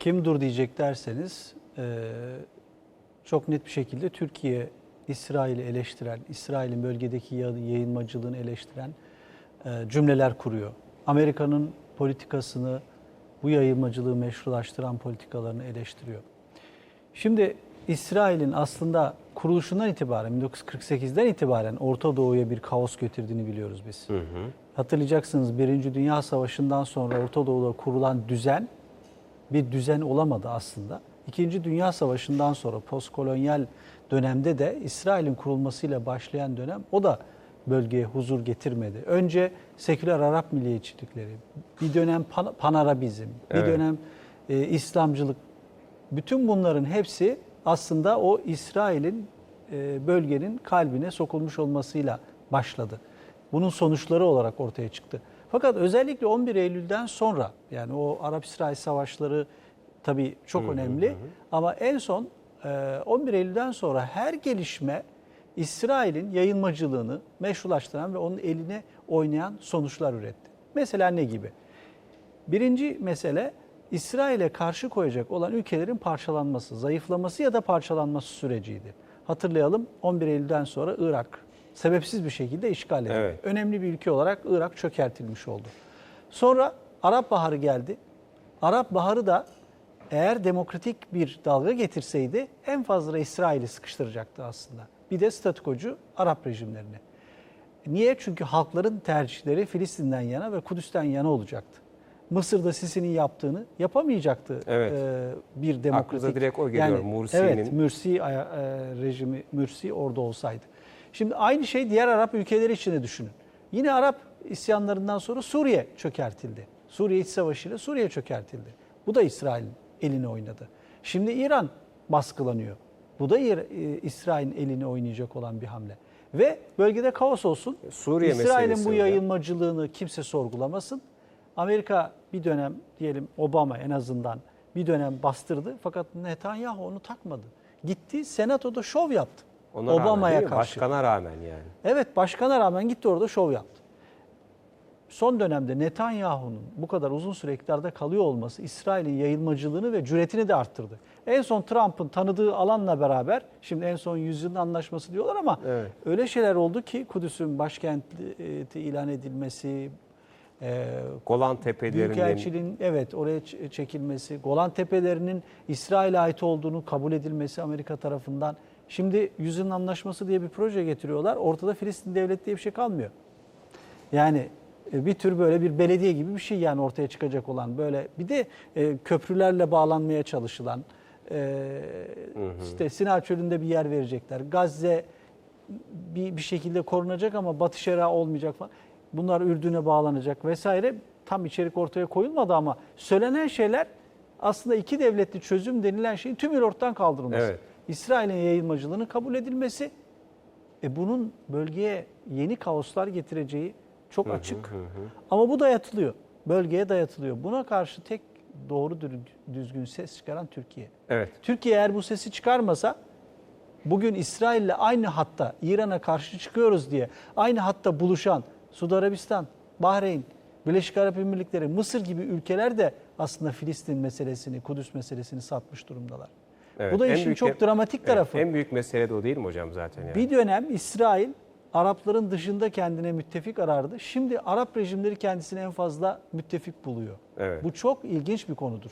Kim dur diyecek derseniz e, çok net bir şekilde Türkiye İsrail'i eleştiren, İsrail'in bölgedeki ya- yayılmacılığını eleştiren e, cümleler kuruyor. Amerika'nın politikasını, bu yayılmacılığı meşrulaştıran politikalarını eleştiriyor. Şimdi İsrail'in aslında kuruluşundan itibaren 1948'den itibaren Orta Doğu'ya bir kaos getirdiğini biliyoruz biz. Hatırlayacaksınız Birinci Dünya Savaşı'ndan sonra Orta Doğu'da kurulan düzen bir düzen olamadı aslında. İkinci Dünya Savaşı'ndan sonra postkolonyal dönemde de İsrail'in kurulmasıyla başlayan dönem o da bölgeye huzur getirmedi. Önce seküler Arap milliyetçilikleri, bir dönem pan- panarabizm, bir Evet. dönem e, İslamcılık bütün bunların hepsi aslında o İsrail'in e, bölgenin kalbine sokulmuş olmasıyla başladı. Bunun sonuçları olarak ortaya çıktı. Fakat özellikle 11 Eylül'den sonra yani o Arap-İsrail savaşları tabii çok önemli ama en son e, 11 Eylül'den sonra her gelişme İsrail'in yayılmacılığını meşrulaştıran ve onun eline oynayan sonuçlar üretti. Mesela ne gibi? Birinci mesele İsrail'e karşı koyacak olan ülkelerin parçalanması, zayıflaması ya da parçalanması süreciydi. Hatırlayalım 11 Eylül'den sonra Irak sebepsiz bir şekilde işgal edildi. Evet. Önemli bir ülke olarak Irak çökertilmiş oldu. Sonra Arap Baharı geldi. Arap Baharı da eğer demokratik bir dalga getirseydi en fazla İsrail'i sıkıştıracaktı aslında. Bir de statükocu Arap rejimlerini. Niye? Çünkü halkların tercihleri Filistin'den yana ve Kudüs'ten yana olacaktı. Mısır'da Sisi'nin yaptığını yapamayacaktı Evet. e, bir demokratik. Aklınıza direkt o geliyor, Mursi'nin. Evet, Mürsi e, rejimi, Mürsi orada olsaydı. Şimdi aynı şey diğer Arap ülkeleri için de düşünün. Yine Arap isyanlarından sonra Suriye çökertildi. Suriye İç Savaşı ile Suriye çökertildi. Bu da İsrail'in eline oynadı. Şimdi İran baskılanıyor. Bu da e, İsrail'in eline oynayacak olan bir hamle. Ve bölgede kaos olsun. Suriye İsrail'in bu yayılmacılığını kimse sorgulamasın. Amerika bir dönem diyelim Obama en azından bir dönem bastırdı fakat Netanyahu onu takmadı. Gitti senatoda şov yaptı. Ona Obama'ya karşı. Başkana rağmen yani. Evet başkana rağmen gitti orada şov yaptı. Son dönemde Netanyahu'nun bu kadar uzun süre iktidarda kalıyor olması İsrail'in yayılmacılığını ve cüretini de arttırdı. En son Trump'ın tanıdığı alanla beraber, şimdi en son yüzyılın anlaşması diyorlar ama Evet. öyle şeyler oldu ki Kudüs'ün başkenti ilan edilmesi, e, Golan Tepelerinin Büyükelçiliğin evet oraya çekilmesi, Golan Tepelerinin İsrail'e ait olduğunu kabul edilmesi Amerika tarafından. Şimdi yüzyılın anlaşması diye bir proje getiriyorlar. Ortada Filistin devleti diye bir şey kalmıyor. Yani e, bir tür böyle bir belediye gibi bir şey yani ortaya çıkacak olan böyle bir de e, köprülerle bağlanmaya çalışılan e, işte Sina Çölü'nde bir yer verecekler. Gazze bir, bir şekilde korunacak ama Batı Şeria olmayacak falan. Bunlar Ürdün'e bağlanacak vesaire. Tam içerik ortaya koyulmadı ama söylenen şeyler aslında iki devletli çözüm denilen şeyin tümüyle ortadan kaldırılması. Evet. İsrail'in yayılmacılığının kabul edilmesi e bunun bölgeye yeni kaoslar getireceği çok açık. Ama bu dayatılıyor. Bölgeye dayatılıyor. Buna karşı tek doğru düzgün ses çıkaran Türkiye. Evet. Türkiye eğer bu sesi çıkarmasa bugün İsrail'le aynı hatta İran'a karşı çıkıyoruz diye aynı hatta buluşan Suudi Arabistan, Bahreyn, Birleşik Arap Emirlikleri, Mısır gibi ülkeler de aslında Filistin meselesini, Kudüs meselesini satmış durumdalar. Evet. Bu da En işin büyük- çok dramatik tarafı. En büyük mesele de o değil mi hocam zaten yani? Bir dönem İsrail Arapların dışında kendine müttefik arardı. Şimdi Arap rejimleri kendisini en fazla müttefik buluyor. Evet. Bu çok ilginç bir konudur.